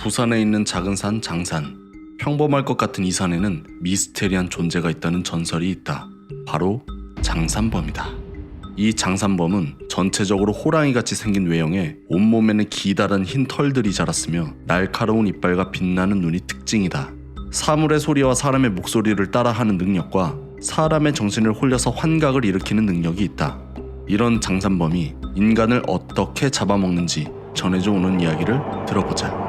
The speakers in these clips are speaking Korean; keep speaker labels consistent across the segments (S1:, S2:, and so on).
S1: 부산에 있는 작은 산 장산. 평범할 것 같은 이 산에는 미스테리한 존재가 있다는 전설이 있다. 바로 장산범이다. 이 장산범은 전체적으로 호랑이같이 생긴 외형에 온몸에는 기다란 흰 털들이 자랐으며 날카로운 이빨과 빛나는 눈이 특징이다. 사물의 소리와 사람의 목소리를 따라하는 능력과 사람의 정신을 홀려서 환각을 일으키는 능력이 있다. 이런 장산범이 인간을 어떻게 잡아먹는지 전해져 오는 이야기를 들어보자.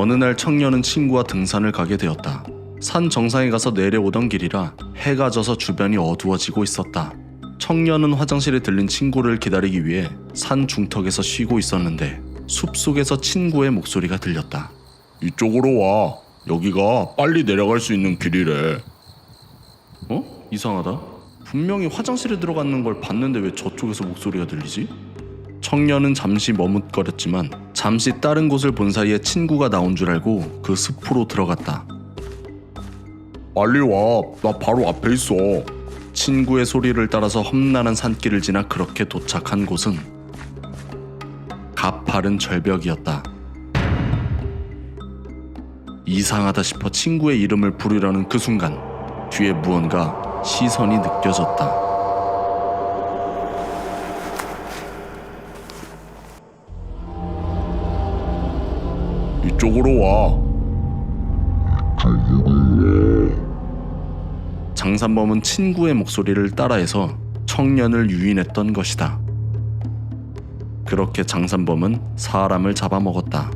S1: 어느 날 청년은 친구와 등산을 가게 되었다. 산 정상에 가서 내려오던 길이라 해가 져서 주변이 어두워지고 있었다. 청년은 화장실에 들린 친구를 기다리기 위해 산 중턱에서 쉬고 있었는데 숲속에서 친구의 목소리가 들렸다.
S2: 이쪽으로 와. 여기가 빨리 내려갈 수 있는 길이래.
S1: 어? 이상하다. 분명히 화장실에 들어가는 걸 봤는데 왜 저쪽에서 목소리가 들리지? 청년은 잠시 머뭇거렸지만 잠시 다른 곳을 본 사이에 친구가 나온 줄 알고 그 숲으로 들어갔다.
S2: 빨리 와. 나 바로 앞에 있어.
S1: 친구의 소리를 따라서 험난한 산길을 지나 그렇게 도착한 곳은 가파른 절벽이었다. 이상하다 싶어 친구의 이름을 부르려는 그 순간 뒤에 무언가 시선이 느껴졌다.
S2: 이쪽으로 와.
S1: 장산범은 친구의 목소리를 따라해서 청년을 유인했던 것이다. 그렇게 장산범은 사람을 잡아먹었다.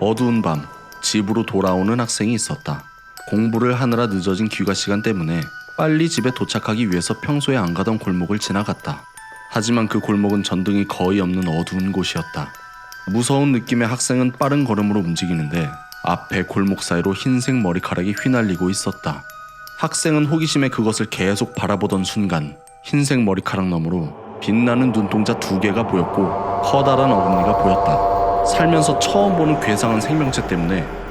S1: 어두운 밤 집으로 돌아오는 학생이 있었다. 공부를 하느라 늦어진 귀가 시간 때문에 빨리 집에 도착하기 위해서 평소에 안 가던 골목을 지나갔다. 하지만 그 골목은 전등이 거의 없는 어두운 곳이었다. 무서운 느낌의 학생은 빠른 걸음으로 움직이는데 앞에 골목 사이로 흰색 머리카락이 휘날리고 있었다. 학생은 호기심에 그것을 계속 바라보던 순간 흰색 머리카락 너머로 빛나는 눈동자 두 개가 보였고 커다란 어금니가 보였다. 살면서 처음 보는 괴상한 생명체 때문에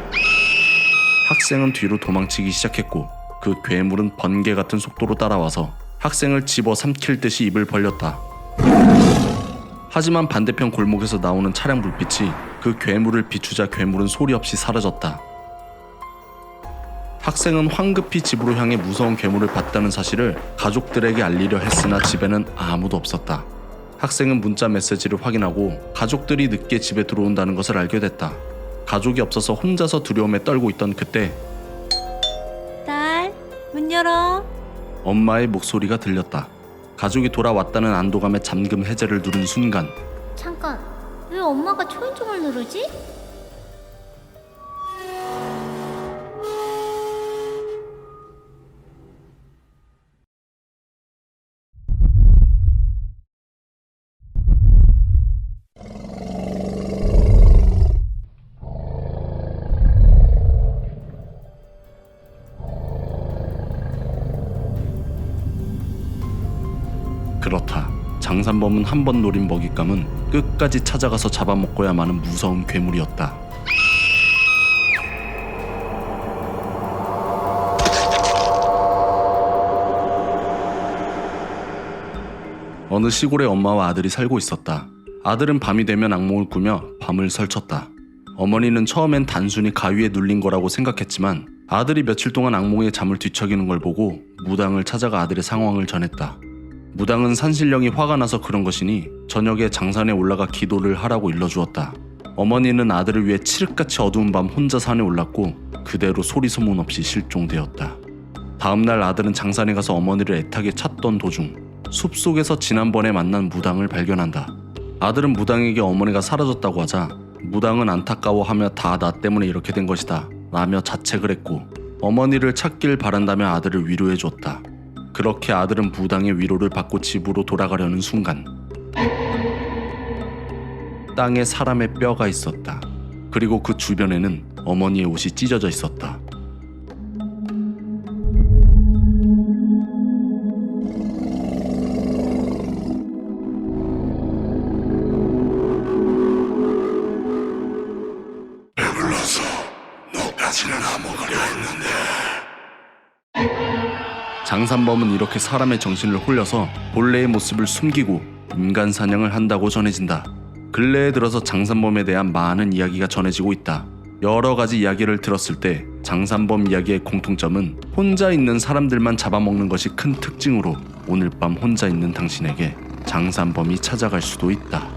S1: 학생은 뒤로 도망치기 시작했고 그 괴물은 번개 같은 속도로 따라와서 학생을 집어 삼킬 듯이 입을 벌렸다. 하지만 반대편 골목에서 나오는 차량 불빛이 그 괴물을 비추자 괴물은 소리 없이 사라졌다. 학생은 황급히 집으로 향해 무서운 괴물을 봤다는 사실을 가족들에게 알리려 했으나 집에는 아무도 없었다. 학생은 문자 메시지를 확인하고 가족들이 늦게 집에 들어온다는 것을 알게 됐다. 가족이 없어서 혼자서 두려움에 떨고 있던 그때
S3: 딸, 문 열어.
S1: 엄마의 목소리가 들렸다. 가족이 돌아왔다는 안도감에 잠금 해제를 누른 순간
S3: 잠깐, 왜 엄마가 초인종을 누르지?
S1: 그렇다. 장산범은 한 번 노린 먹잇감은 끝까지 찾아가서 잡아먹고야 마는 무서운 괴물이었다. 어느 시골에 엄마와 아들이 살고 있었다. 아들은 밤이 되면 악몽을 꾸며 밤을 설쳤다. 어머니는 처음엔 단순히 가위에 눌린 거라고 생각했지만 아들이 며칠 동안 악몽에 잠을 뒤척이는 걸 보고 무당을 찾아가 아들의 상황을 전했다. 무당은 산신령이 화가 나서 그런 것이니 저녁에 장산에 올라가 기도를 하라고 일러주었다. 어머니는 아들을 위해 칠흑같이 어두운 밤 혼자 산에 올랐고 그대로 소리 소문 없이 실종되었다. 다음날 아들은 장산에 가서 어머니를 애타게 찾던 도중 숲속에서 지난번에 만난 무당을 발견한다. 아들은 무당에게 어머니가 사라졌다고 하자 무당은 안타까워하며 다 나 때문에 이렇게 된 것이다 라며 자책을 했고 어머니를 찾길 바란다며 아들을 위로해 줬다. 그렇게 아들은 무당의 위로를 받고 집으로 돌아가려는 순간 땅에 사람의 뼈가 있었다. 그리고 그 주변에는 어머니의 옷이 찢어져 있었다. 장산범은 이렇게 사람의 정신을 홀려서 본래의 모습을 숨기고 인간 사냥을 한다고 전해진다. 근래에 들어서 장산범에 대한 많은 이야기가 전해지고 있다. 여러 가지 이야기를 들었을 때 장산범 이야기의 공통점은 혼자 있는 사람들만 잡아먹는 것이 큰 특징으로 오늘 밤 혼자 있는 당신에게 장산범이 찾아갈 수도 있다.